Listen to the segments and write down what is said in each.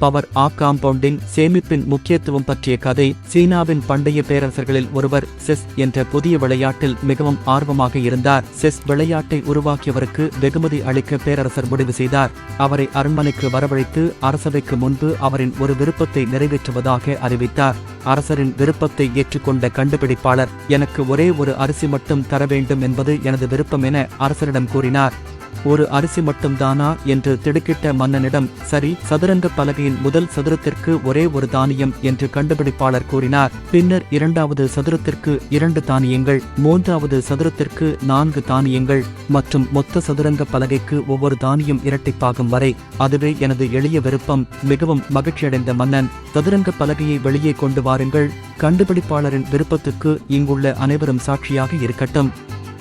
Power of compounding சேமிப்பின் முக்கியத்துவம் பற்றிய கதை சீனாவின் பண்டைய பேரரசர்களில் ஒருவர் செஸ் என்ற புதிய விளையாட்டில் மிகவும் ஆர்வமாக இருந்தார். செஸ் விளையாட்டை உருவாக்கியவருக்கு வெகுமதி அளிக்க பேரரசர் முடிவு செய்தார். அவரை அரண்மனைக்கு வரவழைத்து அரசவைக்கு முன்பு அவரின் ஒரு விருப்பத்தை நிறைவேற்றுவதாக அறிவித்தார். அரசரின் விருப்பத்தை ஏற்றுக்கொண்ட கண்டுபிடிப்பாளர் எனக்கு ஒரே ஒரு அரிசி மட்டும் தர வேண்டும் என்பது எனது விருப்பம் என அரசரிடம் கூறினார். ஒரு அரிசி மட்டும்தானா? என்று திடுக்கிட்ட மன்னனிடம் சரி சதுரங்க பலகையின் முதல் சதுரத்திற்கு ஒரே ஒரு தானியம் என்று கண்டுபிடிப்பாளர் கூறினார். பின்னர் இரண்டாவது சதுரத்திற்கு இரண்டு தானியங்கள் மூன்றாவது சதுரத்திற்கு நான்கு தானியங்கள் மற்றும் மொத்த சதுரங்க பலகைக்கு ஒவ்வொரு தானியம் இரட்டிப்பாகும் வரை அதுவே எனது எளிய விருப்பம். மிகவும் மகிழ்ச்சியடைந்த மன்னன் சதுரங்க பலகையை வெளியே கொண்டு வாருங்கள். கண்டுபிடிப்பாளரின் விருப்பத்துக்கு இங்குள்ள அனைவரும் சாட்சியாக இருக்கட்டும்.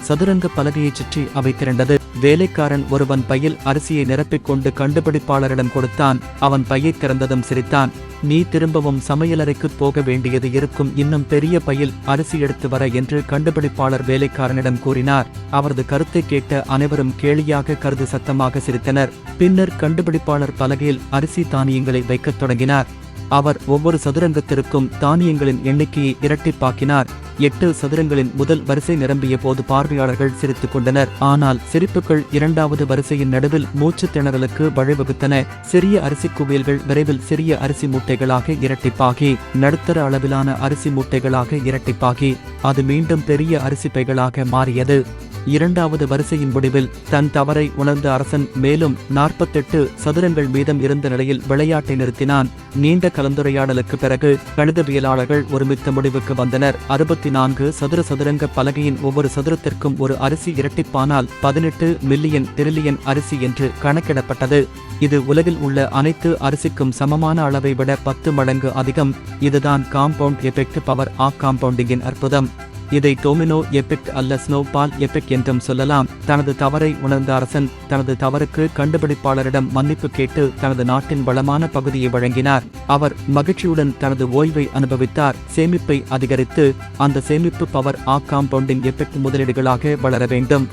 சதுரங்க பலகையைச் சுற்றி அவை திரண்டது. வேலைக்காரன் ஒருவன் பையில் அரிசியை நிரப்பிக் கொண்டு கண்டுபிடிப்பாளரிடம் கொடுத்தான். அவன் பையை திறந்ததும் சிரித்தான். நீ திரும்பவும் சமையலறைக்குப் போக வேண்டியது இருக்கும். இன்னும் பெரிய பையில் அரிசி எடுத்து வர என்று கண்டுபிடிப்பாளர் வேலைக்காரனிடம் கூறினார். அவரது கருத்தை கேட்ட அனைவரும் கேலியாக கருது சத்தமாக சிரித்தனர். பின்னர் கண்டுபிடிப்பாளர் பலகையில் அரிசி தானியங்களை வைக்கத் தொடங்கினார். அவர் ஒவ்வொரு சதுரங்கத்திற்கும் தானியங்களின் எண்ணிக்கையை இரட்டிப்பாக்கினார். எட்டு சதுரங்களின் முதல் வரிசை நிரம்பிய போது பார்வையாளர்கள் சிரித்துக் கொண்டனர். ஆனால் சிரிப்புகள் இரண்டாவது வரிசையின் நடுவில் மூச்சு திணறலுக்கு வழிவகுத்தன. சிறிய அரிசி குவியல்கள் விரைவில் சிறிய அரிசி மூட்டைகளாக இரட்டிப்பாகி நடுத்தர அளவிலான அரிசி மூட்டைகளாக இரட்டிப்பாகி அது மீண்டும் பெரிய அரிசி பைகளாக மாறியது. இரண்டாவது வரிசையின் முடிவில் தன் தவறை உணர்ந்த அரசன் மேலும் நாற்பத்தெட்டு சதுரங்கள் மீதம் இருந்த நிலையில் விளையாட்டை நிறுத்தினான். நீண்ட கலந்துரையாடலுக்கு பிறகு கணிதவியலாளர்கள் ஒருமித்த முடிவுக்கு வந்தனர். அறுபத்தி நான்கு சதுர சதுரங்க பலகையின் ஒவ்வொரு சதுரத்திற்கும் ஒரு அரிசி இரட்டிப்பானால் பதினெட்டு மில்லியன் டிரில்லியன் அரிசி என்று கணக்கிடப்பட்டது. இது உலகில் உள்ள அனைத்து அரிசிக்கும் சமமான அளவை விட பத்து மடங்கு அதிகம். இதுதான் காம்பவுண்ட் எஃபெக்ட் பவர் ஆஃப் காம்பவுண்டிங்கின் அற்புதம். இதை டோமினோ எபெக்ட் அல்ல ஸ்னோபால் எபெக்ட் என்றும் சொல்லலாம். தனது தவறை உணர்ந்த அரசன் தனது தவறுக்கு கண்டுபிடிப்பாளரிடம் மன்னிப்பு கேட்டு தனது நாட்டின் வளமான பகுதியை வழங்கினார். அவர் மகிழ்ச்சியுடன் தனது ஓய்வை அனுபவித்தார். சேமிப்பை அதிகரித்து அந்த சேமிப்பு பவர் ஆ காம்பவுண்டின் எபெக்ட் முதலீடுகளாக வளர வேண்டும்.